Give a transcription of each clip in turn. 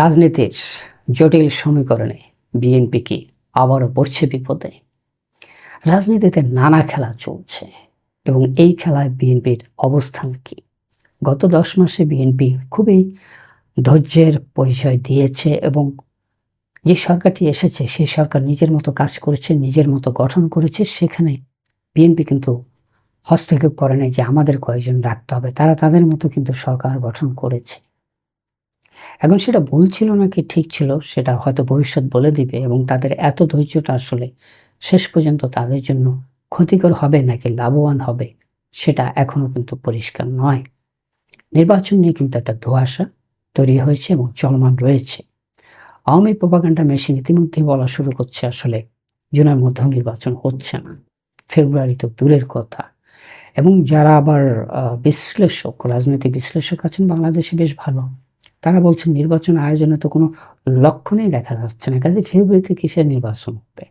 রাজনীতির জটিল সমীকরণে বিএনপি কি আবারও পড়ছে বিপদে? রাজনীতিতে নানা খেলা চলছে এবং এই খেলায় বিএনপির অবস্থান কি? গত দশ মাসে বিএনপি খুবই ধৈর্যের পরিচয় দিয়েছে এবং যে সরকারটি এসেছে সেই সরকার নিজের মতো কাজ করেছে, নিজের মতো গঠন করেছে। সেখানে বিএনপি কিন্তু হস্তক্ষেপ করে নাই যে আমাদের কয়েকজন রাখতে হবে। তারা তাদের মতো কিন্তু সরকার গঠন করেছে। এখন সেটা ভুল ছিল নাকি ঠিক ছিল, সেটা হয়তো ভবিষ্যৎ বলে দিবে এবং তাদের এত ধৈর্যটা আসলে শেষ পর্যন্ত তাদের জন্য ক্ষতিকর হবে নাকি লাভবান হবে, সেটা এখনও কিন্তু পরিষ্কার নয়। নির্বাচন নিয়ে কিন্তু একটা ধোঁয়াশা তৈরি হয়েছে এবং চলমান রয়েছে। আওয়ামী প্রপাগান্ডা মেশিন ইতিমধ্যেই বলা শুরু করছে আসলে জুনের মধ্যেও নির্বাচন হচ্ছে না, ফেব্রুয়ারি তো দূরের কথা। এবং যারা আবার বিশ্লেষক, রাজনৈতিক বিশ্লেষক আছেন, বাংলাদেশে বেশ ভালো। তারা বলছেন নির্বাচন আয়োজনে তো কোনো লক্ষণই দেখা যাচ্ছে না। কাজে ফেব্রুয়ারিতে কিসের নির্বাচন হবে?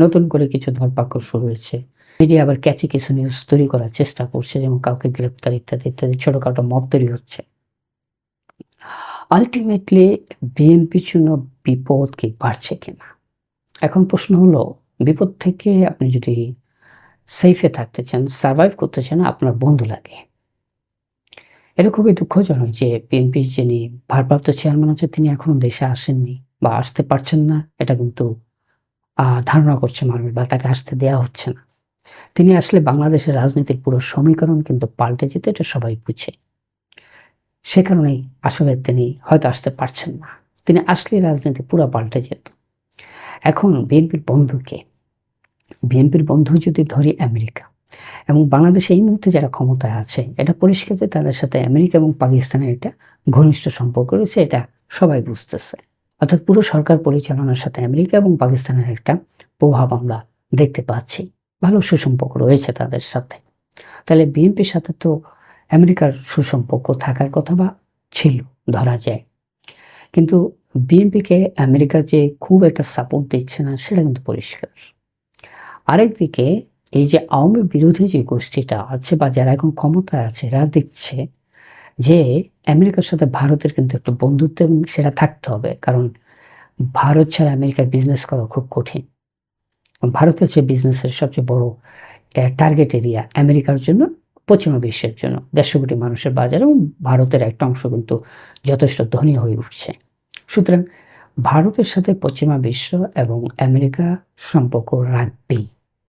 নতুন করে কিছু ধরপাকড় শুরু হয়েছে। মিডিয়া আবার ক্যাচি কিছু নিউজ তৈরি করার চেষ্টা করছে, যেমন কাউকে গ্রেপ্তার ইত্যাদি ইত্যাদি, ছোটখাটো মব তৈরি হচ্ছে। আলটিমেটলি বিএনপির জন্য বিপদ কি বাড়ছে কিনা? এখন প্রশ্ন হলো, বিপদ থেকে আপনি যদি সেফে থাকতে চান সার্ভাইভ করতে চান, আপনার বন্ধু লাগে। এটা খুবই দুঃখজনক যে বিএনপির যিনি ভারপ্রাপ্ত চেয়ারম্যান আছে তিনি এখনও দেশে আসেননি বা আসতে পারছেন না। এটা কিন্তু ধারণা করছে মানুষ বা তাকে আসতে দেয়া হচ্ছে না। তিনি আসলে বাংলাদেশের রাজনীতির পুরো সমীকরণ কিন্তু পাল্টে যেত এটা সবাই বুঝে। সে কারণেই আসলে তিনি হয়তো আসতে পারছেন না। তিনি আসলে রাজনীতি পুরো পাল্টে যেত। এখন বিএনপির বন্ধুকে বিএনপির বন্ধু যদি ধরি আমেরিকা এবং বাংলাদেশে এই মুহূর্তে যারা ক্ষমতায় আছে, এটা পরিষ্কার যে তাদের সাথে আমেরিকা এবং পাকিস্তানের একটা ঘনিষ্ঠ সম্পর্ক রয়েছে, এটা সবাই বুঝতেছে। অর্থাৎ পুরো সরকার পরিচালনার সাথে আমেরিকা এবং পাকিস্তানের একটা প্রভাব আমরা দেখতে পাচ্ছি। ভালো সুসম্পর্ক রয়েছে তাদের সাথে। তাহলে বিএনপির সাথে তো আমেরিকার সুসম্পর্ক থাকার কথা বা ছিল, ধরা যায়। কিন্তু বিএনপিকে আমেরিকা যে খুব একটা সাপোর্ট দিচ্ছে না, সেটা কিন্তু পরিষ্কার। আরেকদিকে এই যে আওয়ামী বিরোধী যে গোষ্ঠীটা আছে বা যারা এখন ক্ষমতায় আছে, এরা দেখছে যে আমেরিকার সাথে ভারতের কিন্তু একটু বন্ধুত্ব এবং সেটা থাকতে হবে। কারণ ভারত ছাড়া আমেরিকার বিজনেস করা খুব কঠিন। ভারত হচ্ছে বিজনেসের সবচেয়ে বড় টার্গেট এরিয়া আমেরিকার জন্য, পশ্চিমা বিশ্বের জন্য। দেড়শো কোটি মানুষের বাজার এবং ভারতের একটা অংশ কিন্তু যথেষ্ট ধনী হয়ে উঠছে। সুতরাং ভারতের সাথে পশ্চিমা বিশ্ব এবং আমেরিকা সম্পর্ক রাখবেই।